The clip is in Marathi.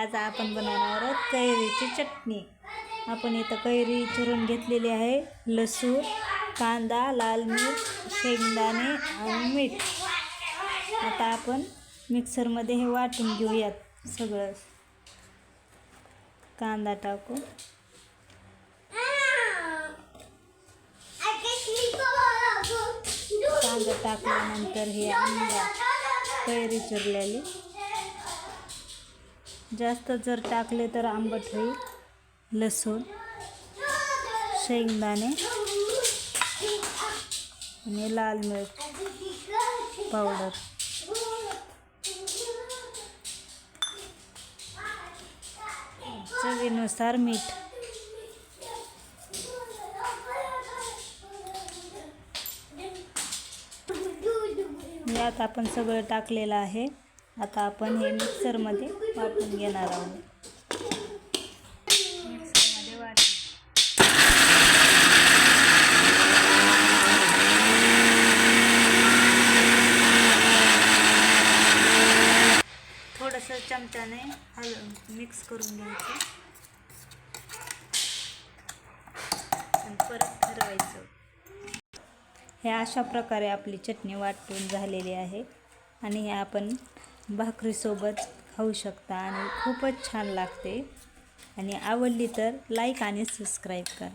आज आपण बनवणार आहोत कैरीची चटणी. आपण इथं कैरी चिरून घेतलेली आहे. लसूण कांदा लाल मिर्च शेंगदाणे आणि मीठ. आता आपण मिक्सरमध्ये हे वाटून घेऊयात सगळं. कांदा टाकू. कांदा टाकल्यानंतर हे आंबा कैरी चिरलेली. जास्त जर टाकले तर आंबट होईल. लसूण शेंगदाणे आणि लाल मिरच पावडर. चवीनुसार मीठ. यात आपण सगळं टाकलेलं आहे. आता आपण हे मिक्सरमध्ये वाटून घेणार आहोत. मिक्सरमध्ये वाटून. थोडंसं चमच्याने हल मिक्स करून घ्यायचं. परत ठरवायचं हे अशा प्रकारे आपली चटणी वाटून झालेली आहे. आणि हे आपण भाकरीसोबत खाऊ शकता आणि खूपच छान लागते. आणि आवडली तर लाईक आणि सबस्क्राईब करा.